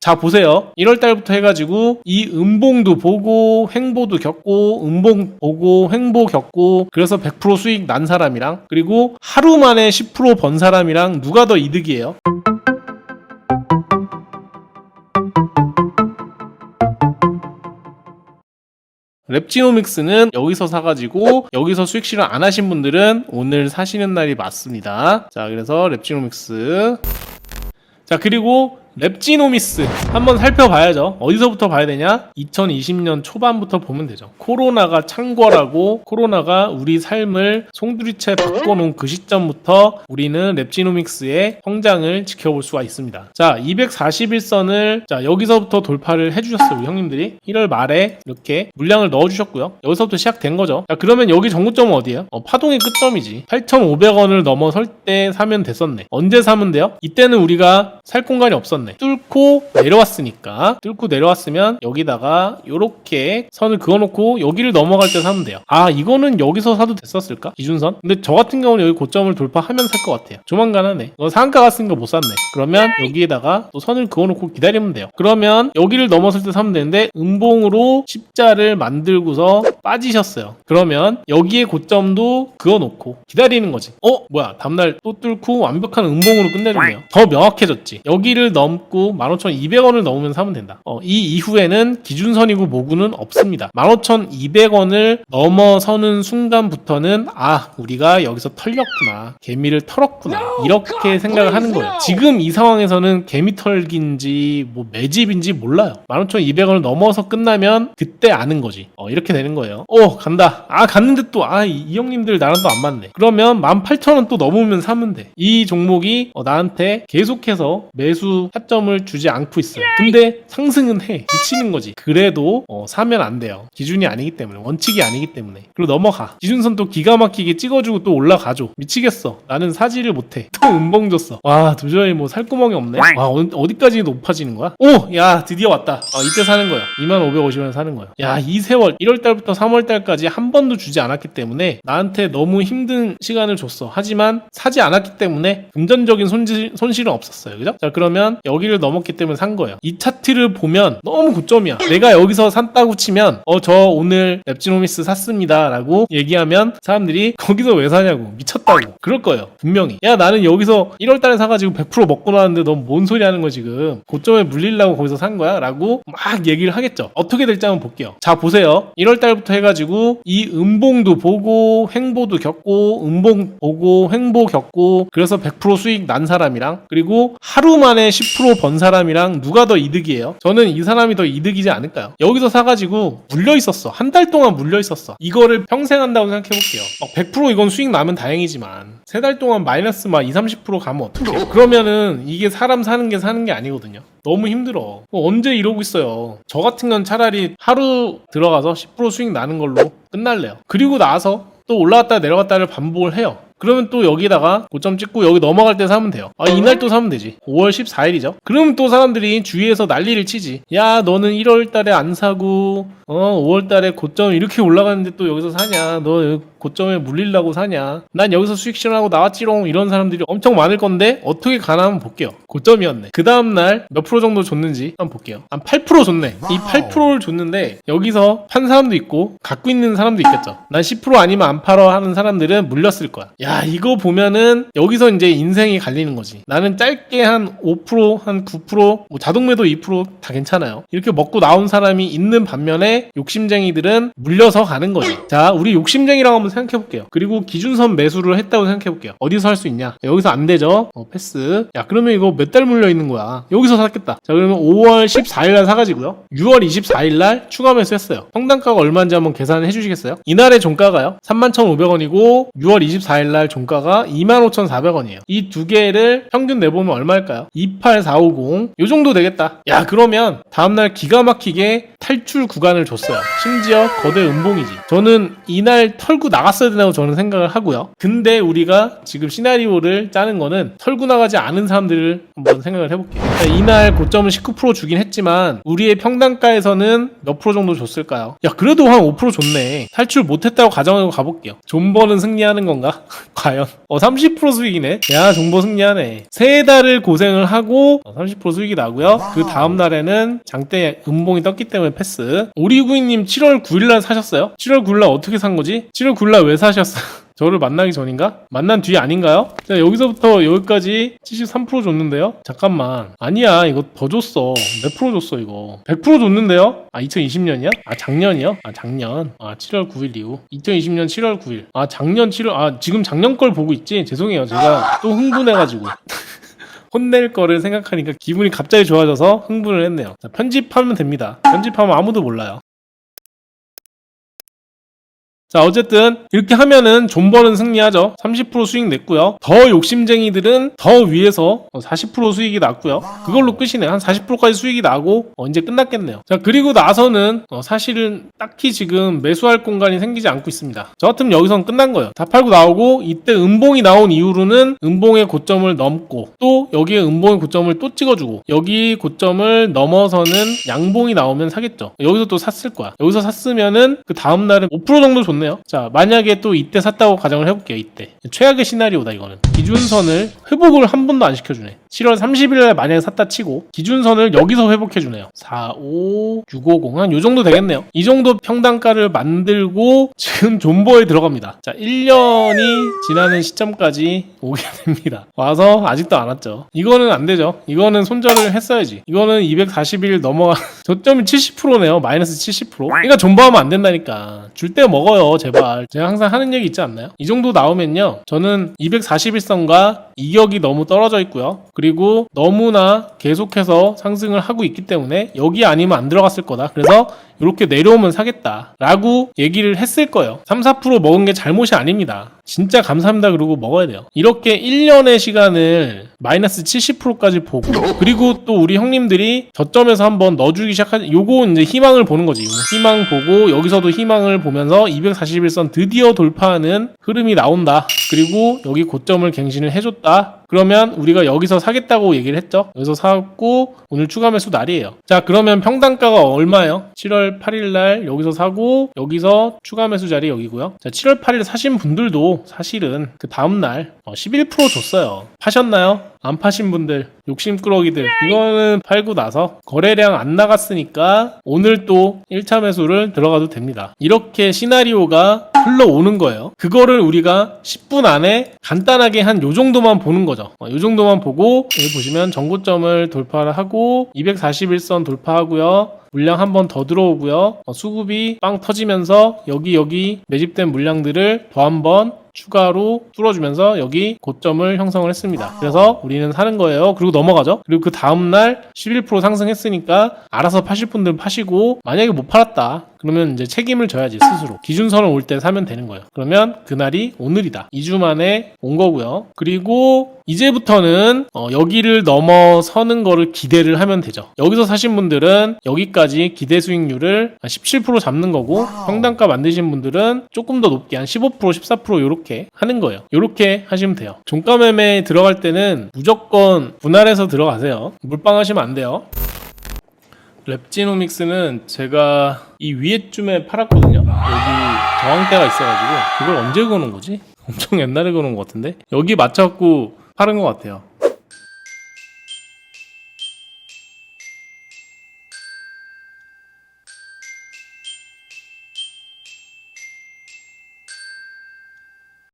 자 보세요 1월달부터 해가지고 이 음봉도 보고 횡보도 겪고 음봉 보고 횡보 겪고 그래서 100% 수익 난 사람이랑 그리고 하루 만에 10%번 사람이랑 누가 더 이득이에요? 랩지노믹스는 여기서 사가지고 여기서 수익 실현 안 하신 분들은 오늘 사시는 날이 맞습니다. 자 그래서 랩지노믹스 자 그리고 랩지노미스 한번 살펴봐야죠. 어디서부터 봐야 되냐? 2020년 초반부터 보면 되죠. 코로나가 창궐하고 코로나가 우리 삶을 송두리째 바꿔놓은 그 시점부터 우리는 랩지노믹스의 성장을 지켜볼 수가 있습니다. 자 241선을 자 여기서부터 돌파를 해주셨어요 형님들이 1월 말에 이렇게 물량을 넣어주셨고요. 여기서부터 시작된 거죠. 자 그러면 여기 정고점은 어디예요? 어, 파동의 끝점이지. 8,500원을 넘어설 때 사면 됐었네. 언제 사면 돼요? 이때는 우리가 살 공간이 없었네. 뚫고 내려왔으니까 뚫고 내려왔으면 여기다가 요렇게 선을 그어놓고 여기를 넘어갈 때 사면 돼요. 아 이거는 여기서 사도 됐었을까? 기준선? 근데 저 같은 경우는 여기 고점을 돌파하면 살 것 같아요. 조만간 하네. 너 상가 갔으니까 못 샀네. 그러면 여기에다가 또 선을 그어놓고 기다리면 돼요. 그러면 여기를 넘어설 때 사면 되는데 음봉으로 십자를 만들고서 빠지셨어요. 그러면 여기에 고점도 그어놓고 기다리는 거지. 어? 뭐야 다음날 또 뚫고 완벽한 음봉으로 끝내줬네요. 더 명확해졌지. 여기를 넘고 15,200원을 넘으면 사면 된다. 어, 이 이후에는 기준선이고 모구는 없습니다. 15,200원을 넘어서는 순간부터는 아 우리가 여기서 털렸구나. 개미를 털었구나. 이렇게 생각을 하는 거예요. 지금 이 상황에서는 개미 털기인지 뭐 매집인지 몰라요. 15,200원을 넘어서 끝나면 그때 아는 거지. 어, 이렇게 되는 거예요. 오 간다. 아 갔는데 또 아 이 형님들 나랑 또 안 맞네. 그러면 18,000원 또 넘으면 사면 돼. 이 종목이 어, 나한테 계속해서 매수 타점을 주지 않고 있어요. 근데 상승은 해. 미치는 거지. 그래도 어, 사면 안 돼요. 기준이 아니기 때문에 원칙이 아니기 때문에. 그리고 넘어가. 기준선 또 기가 막히게 찍어주고 또 올라가죠. 미치겠어. 나는 사지를 못해. 또 음봉 줬어. 와 도저히 뭐 살 구멍이 없네. 와 어, 어디까지 높아지는 거야? 오, 야 드디어 왔다. 어, 이때 사는 거야. 2550원 사는 거야. 야 이 세월 1월달부터 3월달까지 한 번도 주지 않았기 때문에 나한테 너무 힘든 시간을 줬어. 하지만 사지 않았기 때문에 금전적인 손실, 손실은 없었어요. 그죠? 자 그러면 여기를 넘었기 때문에 산 거예요. 이 차트를 보면 너무 고점이야. 내가 여기서 샀다고 치면 어 저 오늘 랩지노미스 샀습니다라고 얘기하면 사람들이 거기서 왜 사냐고 미쳤다고 그럴 거예요. 분명히. 야 나는 여기서 1월 달에 사가지고 100% 먹고 나왔는데 넌 뭔 소리 하는 거야 지금? 고점에 물리려고 거기서 산 거야?라고 막 얘기를 하겠죠. 어떻게 될지 한번 볼게요. 자 보세요. 1월 달부터 해가지고 이 음봉도 보고 횡보도 겪고 음봉 보고 횡보 겪고 그래서 100% 수익 난 사람이랑 그리고 하루 만에 10%번 사람이랑 누가 더 이득이에요? 저는 이 사람이 더 이득이지 않을까요? 여기서 사가지고 물려 있었어. 한 달 동안 물려 있었어. 이거를 평생 한다고 생각해 볼게요. 100% 이건 수익 나면 다행이지만 세 달 동안 마이너스 막 2, 30% 가면 어떡해요? 그러면은 이게 사람 사는 게 사는 게 아니거든요. 너무 힘들어. 어, 언제 이러고 있어요? 저 같은 건 차라리 하루 들어가서 10% 수익 나는 걸로 끝날래요. 그리고 나서 또 올라갔다 내려갔다를 반복을 해요. 그러면 또 여기다가 고점 찍고 여기 넘어갈 때 사면 돼요. 아, 이날 또 사면 되지. 5월 14일이죠. 그러면 또 사람들이 주위에서 난리를 치지. 야, 너는 1월 달에 안 사고, 어, 5월 달에 고점 이렇게 올라가는데 또 여기서 사냐. 너 고점에 물리려고 사냐. 난 여기서 수익 실현하고 나왔지롱. 이런 사람들이 엄청 많을 건데, 어떻게 가나 한번 볼게요. 고점이었네. 그 다음날 몇 프로 정도 줬는지 한번 볼게요. 한 8% 줬네. 이 8%를 줬는데, 여기서 판 사람도 있고, 갖고 있는 사람도 있겠죠. 난 10% 아니면 안 팔어 하는 사람들은 물렸을 거야. 야, 이거 보면은 여기서 이제 인생이 갈리는 거지. 나는 짧게 한 5%, 한 9%, 뭐 자동 매도 2%다 괜찮아요. 이렇게 먹고 나온 사람이 있는 반면에 욕심쟁이들은 물려서 가는 거지. 자, 우리 욕심쟁이라고 한번 생각해 볼게요. 그리고 기준선 매수를 했다고 생각해 볼게요. 어디서 할 수 있냐? 여기서 안 되죠? 어, 패스. 야, 그러면 이거 몇 달 물려 있는 거야? 여기서 샀겠다. 자, 그러면 5월 14일 날 사가지고요. 6월 24일 날 추가 매수했어요. 평당가가 얼마인지 한번 계산해 주시겠어요? 이날의 종가가요. 31,500원이고 6월 24일 날 종가가 25,400원이에요. 이 두 개를 평균 내보면 얼마일까요? 28450. 요 정도 되겠다. 야, 그러면 다음날 기가 막히게 탈출 구간을 줬어요. 심지어 거대 음봉이지. 저는 이날 털고 나 갔어야 된다고 저는 생각을 하고요. 근데 우리가 지금 시나리오를 짜는 거는 털고 나가지 않은 사람들을 한번 생각을 해볼게요. 자, 이날 고점은 19% 주긴 했지만 우리의 평단가에서는 몇 프로 정도 줬을까요? 야 그래도 한 5% 줬네. 탈출 못했다고 가정하고 가볼게요. 존버는 승리하는 건가? 과연? 어 30% 수익이네. 야 존버 승리하네. 세 달을 고생을 하고 어, 30% 수익이 나고요. 그 다음 날에는 장대 음봉이 떴기 때문에 패스. 오리구이님 7월 9일날 사셨어요? 7월 9일날 어떻게 산 거지? 7월 9일 날왜 사셨어요? 저를 만나기 전인가? 만난 뒤 아닌가요? 자, 여기서부터 여기까지 73% 줬는데요? 잠깐만. 아니야, 이거 더 줬어. 몇 프로 줬어, 이거? 100% 줬는데요? 아, 2020년이야? 아, 작년이요? 아, 작년. 아, 7월 9일 이후. 2020년 7월 9일. 아, 작년 7월, 아, 지금 작년 걸 보고 있지? 죄송해요. 제가 또 흥분해가지고. 혼낼 거를 생각하니까 기분이 갑자기 좋아져서 흥분을 했네요. 자, 편집하면 됩니다. 편집하면 아무도 몰라요. 자, 어쨌든 이렇게 하면은 존버는 승리하죠. 30% 수익 냈고요. 더 욕심쟁이들은 더 위에서 40% 수익이 났고요. 그걸로 끝이네요. 한 40%까지 수익이 나고 어, 이제 끝났겠네요. 자, 그리고 나서는 어, 사실은 딱히 지금 매수할 공간이 생기지 않고 있습니다. 저 같으면 여기서는 끝난 거예요. 다 팔고 나오고 이때 음봉이 나온 이후로는 음봉의 고점을 넘고 또 여기에 음봉의 고점을 또 찍어주고 여기 고점을 넘어서는 양봉이 나오면 사겠죠. 여기서 또 샀을 거야. 여기서 샀으면은 그 다음 날은 5% 정도 좋네 요. 자, 만약에 또 이때 샀다고 가정을 해볼게요. 이때 최악의 시나리오다 이거는. 기준선을 회복을 한 번도 안 시켜주네. 7월 30일에 만약에 샀다 치고 기준선을 여기서 회복해주네요. 4, 5, 6, 5, 0 한요 정도 되겠네요. 이 정도 평단가를 만들고 지금 존버에 들어갑니다. 자, 1년이 지나는 시점까지 오게 됩니다. 와서 아직도 안 왔죠. 이거는 안 되죠. 이거는 손절을 했어야지. 이거는 240일 넘어가 저점이 70%네요. 마이너스 70%. 그러니까 존버하면 안 된다니까. 줄 때 먹어요, 제발. 제가 항상 하는 얘기 있지 않나요? 이 정도 나오면요. 저는 241선과 이격이 너무 떨어져 있고요. 그리고 너무나 계속해서 상승을 하고 있기 때문에 여기 아니면 안 들어갔을 거다. 그래서 이렇게 내려오면 사겠다. 라고 얘기를 했을 거예요. 3, 4% 먹은 게 잘못이 아닙니다. 진짜 감사합니다. 그러고 먹어야 돼요. 이렇게 1년의 시간을 마이너스 70%까지 보고 그리고 또 우리 형님들이 저점에서 한번 넣어주기 시작하지 요거 이제 희망을 보는 거지. 희망 보고 여기서도 희망을 보면서 241선 드디어 돌파하는 흐름이 나온다. 그리고 여기 고점을 갱신을 해줬다. 그러면 우리가 여기서 사겠다고 얘기를 했죠. 여기서 사고 오늘 추가 매수 날이에요. 자 그러면 평단가가 얼마예요? 7월 8일 날 여기서 사고 여기서 추가 매수 자리 여기고요. 자 7월 8일 사신 분들도 사실은 그 다음 날 11% 줬어요. 파셨나요? 안 파신 분들 욕심꾸러기들 이거는 팔고 나서 거래량 안 나갔으니까 오늘 또 1차 매수를 들어가도 됩니다. 이렇게 시나리오가 흘러오는 거예요. 그거를 우리가 10분 안에 간단하게 한 요 정도만 보는 거죠. 어, 요 정도만 보고 여기 보시면 정고점을 돌파를 하고 241선 돌파하고요. 물량 한 번 더 들어오고요. 어, 수급이 빵 터지면서 여기 여기 매집된 물량들을 더 한번 추가로 뚫어주면서 여기 고점을 형성을 했습니다. 그래서 우리는 사는 거예요. 그리고 넘어가죠. 그리고 그 다음날 11% 상승했으니까 알아서 파실 분들 파시고 만약에 못 팔았다. 그러면 이제 책임을 져야지 스스로. 기준선을 올 때 사면 되는 거예요. 그러면 그날이 오늘이다. 2주 만에 온 거고요. 그리고 이제부터는 어, 여기를 넘어서는 거를 기대를 하면 되죠. 여기서 사신 분들은 여기까지 기대 수익률을 17% 잡는 거고 평단가 만드신 분들은 조금 더 높게 한 15% 14% 이렇게 하는 거예요. 이렇게 하시면 돼요. 종가 매매 들어갈 때는 무조건 분할해서 들어가세요. 물방 하시면 안 돼요. 랩지노믹스는 제가 이 위에 쯤에 팔았거든요. 여기 저항대가 있어가지고 그걸 언제 거는 거지? 엄청 옛날에 거는 것 같은데 여기 맞춰갖고 파는 것 같아요.